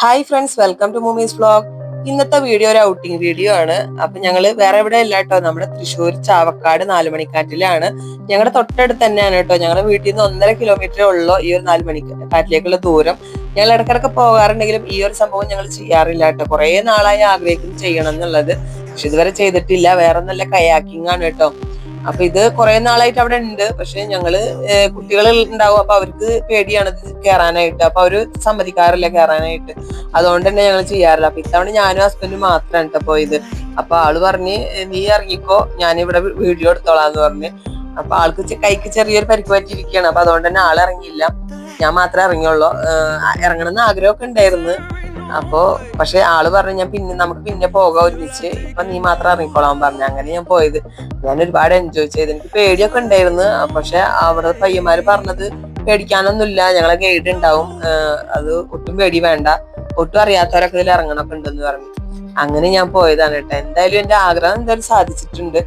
Hi friends welcome to Moomees blog ഇന്നത്തെ video ഒരു outing video ആണ്. അപ്പൊ ഞങ്ങൾ വേറെ എവിടെ അല്ല കേട്ടോ നമ്മുടെ തൃശ്ശൂർ ചാവക്കാട് നാലുമണിക്കാറ്റിലാണ് ഞങ്ങളുടെ തൊട്ടടുത്ത് തന്നെയാണ് കേട്ടോ ഞങ്ങളുടെ വീട്ടിൽ നിന്ന് ഒന്നര കിലോമീറ്റർ ഉള്ളൂ ഈ ഒരു നാലുമണിക്കാറ്റിലേക്കുള്ള ദൂരം. ഞങ്ങൾ ഇടക്കിടക്ക് പോകാറുണ്ടെങ്കിലും ഈ ഒരു സംഭവം ഞങ്ങൾ ചെയ്യാറില്ല കേട്ടോ കുറെ നാളായി ആഗ്രഹിക്കുന്നു ചെയ്യണം എന്നുള്ളത്. പക്ഷെ ഇതുവരെ ചെയ്തിട്ടില്ല. വേറെ നല്ല കയാക്കിംഗ് ആണ് കേട്ടോ അപ്പൊ ഇത് കുറെ നാളായിട്ട് അവിടെ ഉണ്ട്. പക്ഷെ ഞങ്ങൾ കുട്ടികൾ ഉണ്ടാവും. അപ്പൊ അവർക്ക് പേടിയാണ് ഇത് കയറാനായിട്ട് അപ്പൊ അവർ സമ്മതിക്കാറില്ല കയറാനായിട്ട് അതുകൊണ്ട് തന്നെ ഞങ്ങൾ ചെയ്യാറില്ല. അപ്പൊ ഇത്തവണ ഞാനും ഹസ്ബൻഡും മാത്രമാണ് കേട്ടോ പോയത്. അപ്പൊ ആൾ പറഞ്ഞ് നീ ഇറങ്ങിക്കോ. ഞാനിവിടെ വീഡിയോ എടുത്തോളാന്ന് പറഞ്ഞ്. അപ്പൊ ആൾക്ക് കൈക്ക് ചെറിയൊരു പരിക്ക് പറ്റിയിരിക്കുകയാണ്. അപ്പൊ അതുകൊണ്ട് തന്നെ ആളിറങ്ങിയില്ല ഞാൻ മാത്രമേ ഇറങ്ങിയുള്ളൂ. ഇറങ്ങണമെന്ന് ആഗ്രഹമൊക്കെ ഉണ്ടായിരുന്നു. അപ്പോ പക്ഷെ ആൾ പറഞ്ഞു ഞാൻ പിന്നെ നമുക്ക് പിന്നെ പോകാം ഒരുമിച്ച്. ഇപ്പൊ നീ മാത്രം ഇറങ്ങിക്കോളാൻ പറഞ്ഞു. അങ്ങനെ ഞാൻ പോയത്. ഞാൻ ഒരുപാട് എൻജോയ് ചെയ്ത്. എനിക്ക് പേടിയൊക്കെ ഉണ്ടായിരുന്നു. പക്ഷെ അവിടെ പയ്യന്മാര് പറഞ്ഞത് പേടിക്കാനൊന്നുമില്ല ഞങ്ങളെ ഗൈഡ് ഉണ്ടാവും. അത് ഒട്ടും പേടി വേണ്ട. ഒട്ടും അറിയാത്തവരൊക്കെ ഇതിൽ ഇറങ്ങണൊക്കെ ഉണ്ടെന്ന് പറഞ്ഞു. അങ്ങനെ ഞാൻ പോയതാണ് കേട്ടോ. എന്തായാലും എന്റെ ആഗ്രഹം എന്തായാലും സാധിച്ചിട്ടുണ്ട്.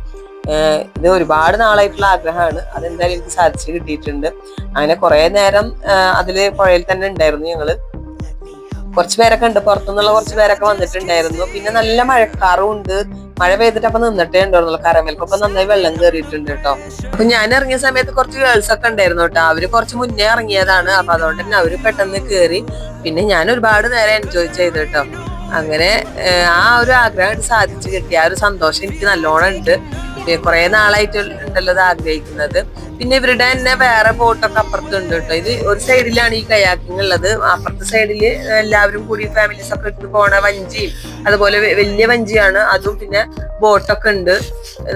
ഇത് ഒരുപാട് നാളായിട്ടുള്ള ആഗ്രഹമാണ്. അതെന്തായാലും എനിക്ക് സാധിച്ചു കിട്ടിയിട്ടുണ്ട്. അങ്ങനെ കുറെ നേരം അതിൽ പുഴയിൽ തന്നെ ഉണ്ടായിരുന്നു ഞങ്ങൾ. കുറച്ച് പേരൊക്കെ ഉണ്ട് പുറത്തുനിന്നുള്ള കുറച്ച് പേരൊക്കെ വന്നിട്ടുണ്ടായിരുന്നു. പിന്നെ നല്ല മഴക്കാറും ഉണ്ട്. മഴ പെയ്തിട്ട് അപ്പൊ നിന്നിട്ടേ ഉണ്ടായിരുന്നുള്ളൂ കരമേൽക്കൊക്കെ നന്നായി വെള്ളം കയറിയിട്ടുണ്ട് കേട്ടോ. അപ്പൊ ഞാൻ ഇറങ്ങിയ സമയത്ത് കുറച്ച് ഗേൾസ് ഒക്കെ ഉണ്ടായിരുന്നു കേട്ടോ. അവർ കുറച്ച് മുന്നേ ഇറങ്ങിയതാണ്. അപ്പൊ അതുകൊണ്ട് തന്നെ അവർ പെട്ടെന്ന് കയറി പിന്നെ ഞാൻ ഒരുപാട് നേരം എൻജോയ് ചെയ്തു കേട്ടോ. അങ്ങനെ ആ ഒരു ആഗ്രഹം സാധിച്ചു കിട്ടിയ ആ ഒരു സന്തോഷം എനിക്ക് നല്ലോണം ഉണ്ട്. കുറെ നാളായിട്ട് ഉണ്ടല്ലോ ഇത് ആഗ്രഹിക്കുന്നത്. പിന്നെ ഇവരുടെ തന്നെ വേറെ ബോട്ടൊക്കെ അപ്പുറത്തുണ്ട് കേട്ടോ. ഇത് ഒരു സൈഡിലാണ് ഈ കയാക്കിംഗ് ഉള്ളത്. അപ്പുറത്തെ സൈഡിൽ എല്ലാവരും കൂടി ഫാമിലി സെപ്പറേറ്റ് പോണ വഞ്ചിയും അതുപോലെ വലിയ വഞ്ചിയാണ്. അതും പിന്നെ ബോട്ടൊക്കെ ഉണ്ട്.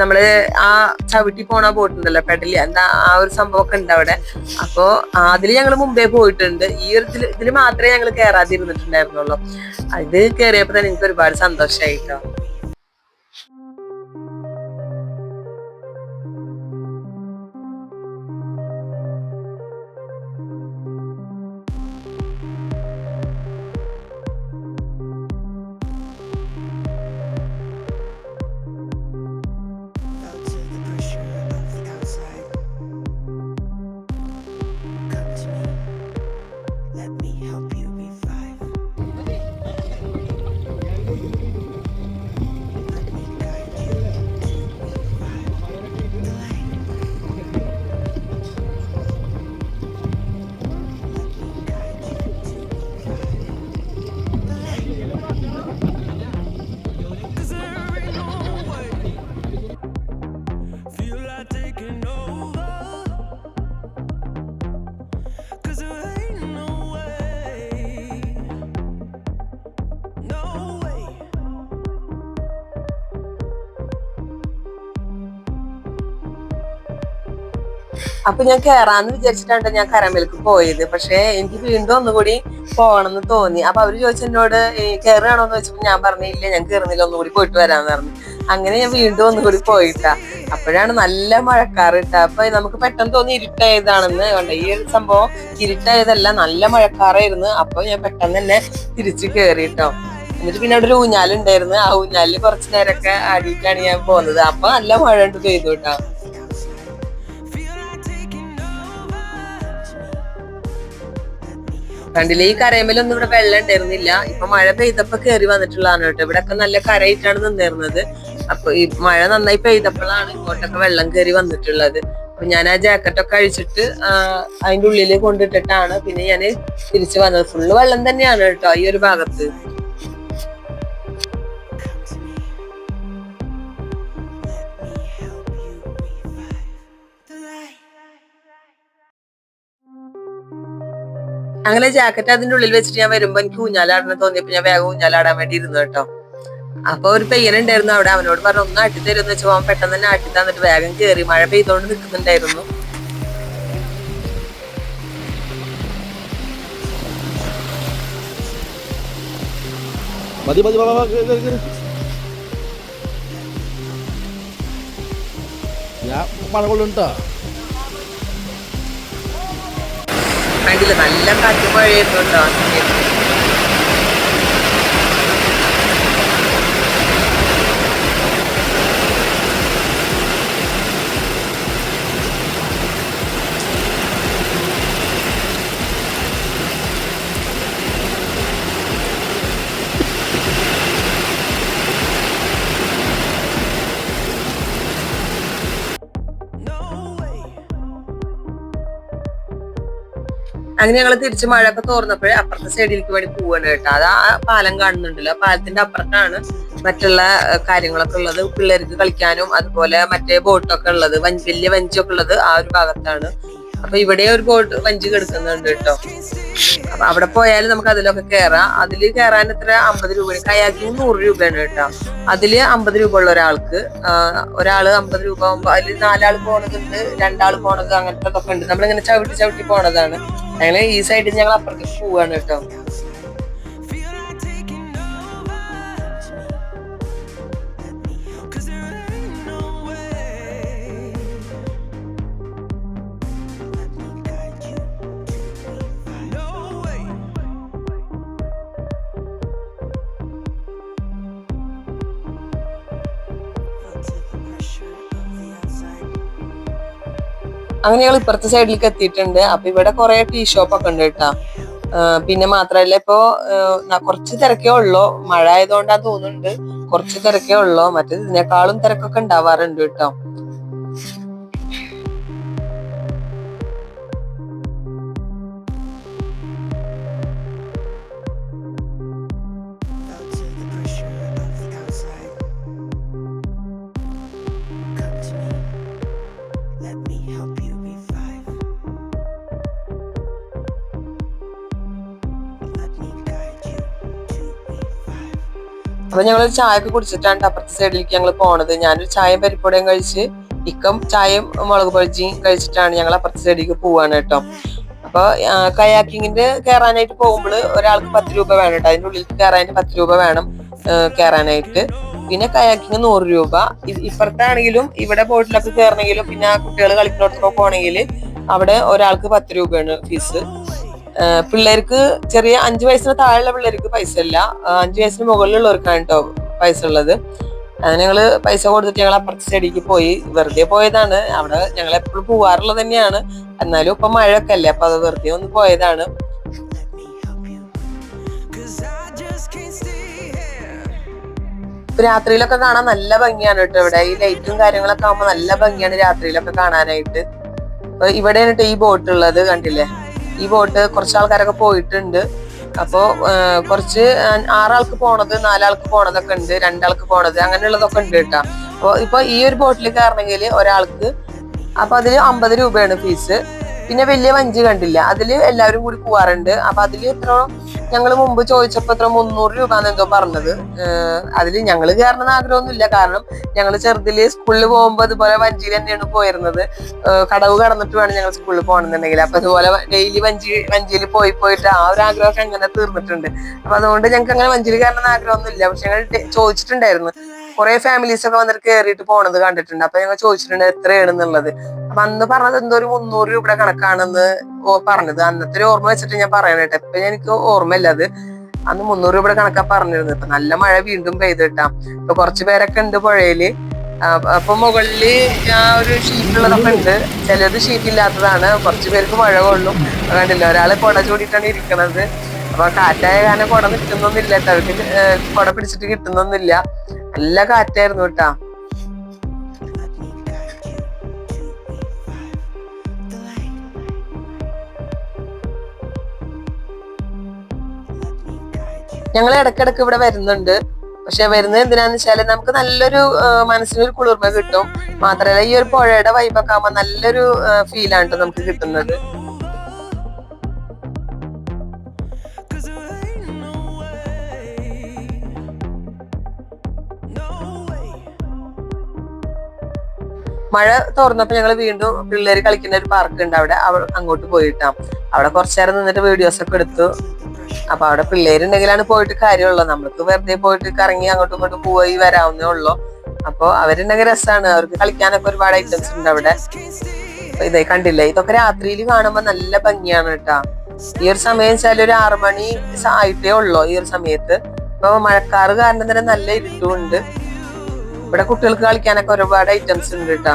നമ്മൾ ആ ചവിട്ടി പോണ ബോട്ട് ഉണ്ടല്ലോ പെഡലി എന്താ ആ ഒരു സംഭവമൊക്കെ ഉണ്ട് അവിടെ. അപ്പോ അതിൽ ഞങ്ങൾ മുമ്പേ പോയിട്ടുണ്ട്. ഈ ഒരു ഇതിൽ മാത്രമേ ഞങ്ങൾ കയറാതിരുന്നിട്ടുണ്ടായിരുന്നുള്ളൂ അത് കയറിയപ്പോ തന്നെ എനിക്ക് ഒരുപാട് സന്തോഷമായി കേട്ടോ. അപ്പൊ ഞാൻ കേറാന്ന് വിചാരിച്ചിട്ടാണ് ഞാൻ കരമേലേക്ക് പോയത്. പക്ഷെ എനിക്ക് വീണ്ടും ഒന്നുകൂടി പോകണം എന്ന് തോന്നി. അപ്പൊ അവർ ചോദിച്ചു എന്നോട് കയറുകയാണോ എന്ന് ചോദിച്ചപ്പോ ഞാൻ പറഞ്ഞില്ല ഞാൻ കയറുന്നില്ല ഒന്നുകൂടി പോയിട്ട് വരാന്ന് പറഞ്ഞു. അങ്ങനെ ഞാൻ വീണ്ടും ഒന്നുകൂടി പോയിട്ടാ. അപ്പോഴാണ് നല്ല മഴക്കാറ് ഇട്ട അപ്പൊ നമുക്ക് പെട്ടെന്ന് തോന്നി ഇരുട്ടായതാണെന്ന്. കണ്ട ഈ ഒരു സംഭവം ഇരുട്ടായതല്ല നല്ല മഴക്കാറായിരുന്നു. അപ്പൊ ഞാൻ പെട്ടെന്ന് തന്നെ തിരിച്ചു കേറിട്ടോ. എന്നിട്ട് പിന്നെ അവിടെ ഒരു ഊഞ്ഞാലുണ്ടായിരുന്നു. ആ ഊഞ്ഞാലിൽ കുറച്ചു നേരമൊക്കെ ആടിയിട്ടാണ് ഞാൻ പോകുന്നത് അപ്പൊ നല്ല മഴ ഉണ്ട് പെയ്തു കേട്ടോ. കണ്ടില്ലേ? ഈ കരയമ്മലൊന്നും ഇവിടെ വെള്ളം ഉണ്ടായിരുന്നില്ല. ഇപ്പൊ മഴ പെയ്തപ്പോ കയറി വന്നിട്ടുള്ളതാണ് കേട്ടോ. ഇവിടെ ഒക്കെ നല്ല കരയിട്ടാണ് നിന്നിരുന്നത്. അപ്പൊ ഈ മഴ നന്നായി പെയ്തപ്പോഴാണ് ഇങ്ങോട്ടൊക്കെ വെള്ളം കയറി വന്നിട്ടുള്ളത്. അപ്പൊ ഞാൻ ആ ജാക്കറ്റൊക്കെ അഴിച്ചിട്ട് അതിന്റെ ഉള്ളിൽ കൊണ്ടിട്ടിട്ടാണ് പിന്നെ ഞാൻ തിരിച്ചു വന്നത്. ഫുള്ള് വെള്ളം തന്നെയാണ് കേട്ടോ ഈ ഒരു ഭാഗത്ത്. അങ്ങനെ ജാക്കറ്റ് അതിന്റെ ഉള്ളിൽ വെച്ചിട്ട് ഞാൻ വരുമ്പോ എനിക്ക് ഊഞ്ഞാലാടണം തോന്നിയപ്പോ ഞാൻ വേഗം ഊഞ്ഞാലാടാൻ വേണ്ടി ഇരുന്നു കേട്ടോ. അപ്പൊ ഒരു പയ്യനുണ്ടായിരുന്നു അവിടെ. അവനോട് പറഞ്ഞു ഒന്ന് ആട്ടി തരുമെന്ന് വെച്ചപ്പോ അവൻ പെട്ടെന്ന് തന്നെ ആട്ടി തന്നിട്ട് വേഗം കേറി. മഴ പെയ്തോണ്ട് നിൽക്കുന്നുണ്ടായിരുന്നു മതി മതി. ഞാൻ മഴ കണ്ടില്ല നല്ല കാറ്റും കേട്ടോ അങ്ങനെ ഞങ്ങൾ തിരിച്ച് മഴയൊക്കെ തോർന്നപ്പോഴേ അപ്പുറത്തെ സൈഡിലേക്ക് വേണ്ടി പോവാണ് കേട്ടോ. അത് ആ പാലം കാണുന്നുണ്ടല്ലോ. പാലത്തിന്റെ അപ്പുറത്താണ് മറ്റുള്ള കാര്യങ്ങളൊക്കെ ഉള്ളത്. പിള്ളേർക്ക് കളിക്കാനും അതുപോലെ മറ്റേ ബോട്ടൊക്കെ ഉള്ളത്. വഞ്ചി വലിയ വഞ്ചിയൊക്കെ ഉള്ളത് ആ ഒരു ഭാഗത്താണ്. അപ്പൊ ഇവിടെ ഒരു ബോട്ട് വഞ്ചി കിടക്കുന്നുണ്ട് കേട്ടോ. അപ്പൊ അവിടെ പോയാലും നമുക്ക് അതിലൊക്കെ കയറാം അതിൽ കയറാൻ എത്ര? അമ്പത് രൂപ. കയാക്കിന് നൂറ് രൂപയാണ് കേട്ടോ. അതിൽ അമ്പത് രൂപ ഉള്ള ഒരാൾക്ക്. ഒരാൾ അമ്പത് രൂപ ആകുമ്പോ അതിൽ നാലാൾ പോണതുണ്ട് രണ്ടാൾ പോണത് അങ്ങനത്തെ ഒക്കെ ഉണ്ട് നമ്മളിങ്ങനെ ചവിട്ടി ചവിട്ടി പോണതാണ്. ഞങ്ങൾ ഈ സൈഡിൽ ഞങ്ങൾ അപ്പുറത്തേക്ക് പോവാണ് കേട്ടോ. അങ്ങനെ ഞങ്ങൾ ഇപ്പുറത്തെ സൈഡിലേക്ക് എത്തിയിട്ടുണ്ട്. അപ്പൊ ഇവിടെ കുറെ ടീ ഷോപ്പ് ഒക്കെ ഉണ്ട് കേട്ടോ. പിന്നെ മാത്രല്ല ഇപ്പോ കുറച്ച് തിരക്കേ ഉള്ളൂ. മഴ ആയതുകൊണ്ടാ തോന്നുന്നുണ്ട്. കുറച്ച് തിരക്കേ ഉള്ളൂ. മറ്റേ ഇതിനേക്കാളും തിരക്കൊക്കെ ഉണ്ടാവാറുണ്ട് കേട്ടോ. അപ്പൊ ഞങ്ങൾ ചായ ഒക്കെ കുടിച്ചിട്ടാണ് അപ്പുറത്തെ സൈഡിലേക്ക് ഞങ്ങൾ പോണത്. ഞാനൊരു ചായയും പരിപ്പടയും കഴിച്ച് ഇക്കം ചായയും മുളക് പൊഴിച്ചും കഴിച്ചിട്ടാണ് ഞങ്ങൾ അപ്പുറത്തെ സൈഡിലേക്ക് പോവാണ് കേട്ടോ. അപ്പൊ കയാക്കിങ്ങിന്റെ കയറാനായിട്ട് പോകുമ്പോൾ ഒരാൾക്ക് പത്ത് രൂപ വേണം കേട്ടോ. അതിന്റെ ഉള്ളിൽ കയറാനായിട്ട് പത്ത് രൂപ വേണം കയറാനായിട്ട് പിന്നെ കയാക്കിങ് നൂറ് രൂപ. ഇപ്പുറത്താണെങ്കിലും ഇവിടെ ബോട്ടിലൊക്കെ കയറണമെങ്കിലും പിന്നെ കുട്ടികൾ കളിക്കുന്നിടത്തൊക്കെ പോകണമെങ്കിൽ അവിടെ ഒരാൾക്ക് പത്ത് രൂപയാണ് ഫീസ് പിള്ളേർക്ക് ചെറിയ അഞ്ചു വയസ്സിന് താഴെയുള്ള പിള്ളേർക്ക് പൈസ ഇല്ല അഞ്ചു വയസ്സിന് മുകളിലുള്ളവർക്കാണ് കേട്ടോ പൈസ ഉള്ളത്. അങ്ങനെ ഞങ്ങൾ പൈസ കൊടുത്തിട്ട് ഞങ്ങൾ അപ്പുറത്തെ സൈഡിലേക്ക് പോയി. വെറുതെ പോയതാണ്. അവിടെ ഞങ്ങൾ എപ്പോഴും പോവാറുള്ളത് തന്നെയാണ്. എന്നാലും ഇപ്പൊ മഴയൊക്കെ അല്ലേ അപ്പൊ അത് വെറുതെ ഒന്ന് പോയതാണ്. ഇപ്പൊ രാത്രിയിലൊക്കെ കാണാൻ നല്ല ഭംഗിയാണ് കേട്ടോ ഇവിടെ. ഈ ലൈറ്റും കാര്യങ്ങളൊക്കെ ആകുമ്പോൾ നല്ല ഭംഗിയാണ് രാത്രിയിലൊക്കെ കാണാനായിട്ട്. അപ്പൊ ഇവിടെയാണ് ഈ ബോട്ട് ഉള്ളത് കണ്ടില്ലേ? ഈ ബോട്ട് കുറച്ച് ആൾക്കാരൊക്കെ പോയിട്ടുണ്ട്. അപ്പോ കുറച്ച് ആറാൾക്ക് പോണത് നാലാൾക്ക് പോണതൊക്കെ ഉണ്ട് രണ്ടാൾക്ക് പോണത് അങ്ങനെയുള്ളതൊക്കെ ഉണ്ട് കേട്ടോ. അപ്പൊ ഇപ്പൊ ഈ ഒരു ബോട്ടിൽ കയറണമെങ്കിൽ ഒരാൾക്ക് അപ്പൊ അതിന് അമ്പത് രൂപയാണ് ഫീസ്. പിന്നെ വലിയ വഞ്ചി കണ്ടില്ല. അതിൽ എല്ലാവരും കൂടി പോവാറുണ്ട്. അപ്പൊ അതിൽ എത്ര ഞങ്ങൾ മുമ്പ് ചോദിച്ചപ്പോ എത്ര മുന്നൂറ് രൂപ എന്തോ പറഞ്ഞത്. അതിൽ ഞങ്ങൾ കയറണമെന്ന് ആഗ്രഹമൊന്നുമില്ല. കാരണം ഞങ്ങൾ ചെറുതിൽ സ്കൂളിൽ പോകുമ്പോൾ അതുപോലെ വഞ്ചിയിൽ തന്നെയാണ് പോയിരുന്നത്. കടവ് കടന്നിട്ട് വേണം ഞങ്ങൾ സ്കൂളിൽ പോകണമെന്നുണ്ടെങ്കിൽ. അപ്പൊ അതുപോലെ ഡെയിലി വഞ്ചി വഞ്ചിയിൽ പോയി പോയിട്ട് ആ ഒരു ആഗ്രഹമൊക്കെ അങ്ങനെ തീർന്നിട്ടുണ്ട്. അപ്പൊ അതുകൊണ്ട് ഞങ്ങൾക്ക് അങ്ങനെ വഞ്ചിയിൽ കയറണമെന്ന് ആഗ്രഹമൊന്നുമില്ല. പക്ഷെ ഞങ്ങൾ ചോദിച്ചിട്ടുണ്ടായിരുന്നു. കുറെ ഫാമിലീസ് ഒക്കെ വന്നിട്ട് കയറിയിട്ട് പോണത് കണ്ടിട്ടുണ്ട്. അപ്പൊ ഞങ്ങൾ ചോദിച്ചിട്ടുണ്ട് എത്രയാണെന്നുള്ളത്. അപ്പൊ അന്ന് പറഞ്ഞത് എന്തോ ഒരു മുന്നൂറ് രൂപയുടെ കണക്കാണെന്ന് പറഞ്ഞത്. അന്നത്തെ ഒരു ഓർമ്മ വെച്ചിട്ട് ഞാൻ പറയാനായിട്ട് ഇപ്പൊ എനിക്ക് ഓർമ്മയില്ല അത്. അന്ന് മുന്നൂറ് രൂപയുടെ കണക്കാ പറഞ്ഞിരുന്നത്. ഇപ്പൊ നല്ല മഴ വീണ്ടും പെയ്തിട്ടാ ഇപ്പൊ കുറച്ച് പേരൊക്കെ ഉണ്ട് പുഴയിൽ. അപ്പൊ മുകളിൽ ഒരു ഷീറ്റ് ഉള്ളതൊക്കെ ഉണ്ട്. ചിലത് ഷീറ്റ് ഇല്ലാത്തതാണ്. കുറച്ച് പേർക്ക് മഴ കൊള്ളും. കണ്ടില്ല? ഒരാൾ കൊട ചൂടിയിട്ടാണ് ഇരിക്കണത്. അപ്പൊ കാറ്റായ കാരണം കുട നിൽക്കുന്നൊന്നുമില്ല കേട്ടോ അവർക്ക് കുട പിടിച്ചിട്ട് കിട്ടുന്നൊന്നുമില്ല. നല്ല കാറ്റായിരുന്നു കേട്ടാ. ഞങ്ങൾ ഇടക്കിടക്ക് ഇവിടെ വരുന്നുണ്ട്. പക്ഷെ വരുന്നത് എന്തിനാന്ന് വെച്ചാൽ നമുക്ക് നല്ലൊരു മനസ്സിനൊരു കുളിർമ കിട്ടും. മാത്രല്ല ഈ ഒരു പുഴയുടെ വൈബൊക്കെ ആകുമ്പോ നല്ലൊരു ഫീലാണ് നമുക്ക് കിട്ടുന്നത്. മഴ തുറന്നപ്പോ ഞങ്ങൾ വീണ്ടും പിള്ളേര് കളിക്കുന്ന ഒരു പാർക്ക് ഉണ്ട് അവിടെ. അവ- അങ്ങോട്ട് പോയിട്ടാ. അവിടെ കുറച്ചു നേരം നിന്നിട്ട് വീഡിയോസ് ഒക്കെ എടുത്തു. അപ്പൊ അവിടെ പിള്ളേരുണ്ടെങ്കിലാണ് പോയിട്ട് കാര്യമുള്ളൂ. നമ്മൾക്ക് വെറുതെ പോയിട്ട് കറങ്ങി അങ്ങോട്ടും ഇങ്ങോട്ടും പോയി വരാവുന്നേ ഉള്ളൂ. അപ്പൊ അവരുണ്ടെങ്കിൽ രസമാണ് അവർക്ക് കളിക്കാനൊക്കെ ഒരുപാട് ഐറ്റംസ് ഉണ്ട് അവിടെ. അപ്പൊ ഇതേ കണ്ടില്ലേ? ഇതൊക്കെ രാത്രിയിൽ കാണുമ്പോ നല്ല ഭംഗിയാണ് കേട്ടാ. ഈ ഒരു സമയം വെച്ചാൽ ഒരു ആറു മണി സ- ആയിട്ടേ ഉള്ളൂ ഈ ഒരു സമയത്ത്. ഇപ്പൊ മഴക്കാറ് കാരണം തന്നെ നല്ല ഇരുട്ടും ഉണ്ട്. ഇവിടെ കുട്ടികൾക്ക് കളിക്കാനൊക്കെ ഒരുപാട് ഐറ്റംസ് ഉണ്ട് കേട്ടോ.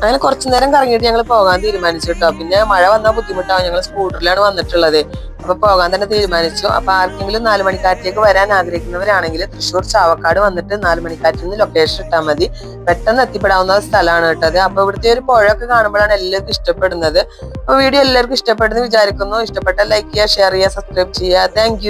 അങ്ങനെ കുറച്ചു നേരം കറങ്ങിയിട്ട് ഞങ്ങൾ പോകാൻ തീരുമാനിച്ചു കേട്ടോ. പിന്നെ മഴ വന്നാൽ ബുദ്ധിമുട്ടാവും. ഞങ്ങൾ സ്കൂട്ടറിലാണ് വന്നിട്ടുള്ളത്. അപ്പൊ പോകാൻ തന്നെ തീരുമാനിച്ചു. അപ്പൊ ആർക്കെങ്കിലും നാല് മണിക്കാറ്റിലേക്ക് വരാൻ ആഗ്രഹിക്കുന്നവരാണെങ്കിൽ തൃശ്ശൂർ ചാവക്കാട് വന്നിട്ട് നാല് മണിക്കാറ്റിൽ നിന്ന് ലൊക്കേഷൻ ഇട്ടാൽ മതി. പെട്ടെന്ന് എത്തിപ്പെടാവുന്ന സ്ഥലമാണ് കേട്ടത് അപ്പൊ ഇവിടുത്തെ ഒരു പുഴയൊക്കെ കാണുമ്പോഴാണ് എല്ലാവർക്കും ഇഷ്ടപ്പെടുന്നത്. അപ്പൊ വീഡിയോ എല്ലാവർക്കും ഇഷ്ടപ്പെടുന്നു വിചാരിക്കുന്നു. ഇഷ്ടപ്പെട്ട ലൈക്ക് ചെയ്യുക ഷെയർ ചെയ്യുക സബ്സ്ക്രൈബ് ചെയ്യുക. താങ്ക്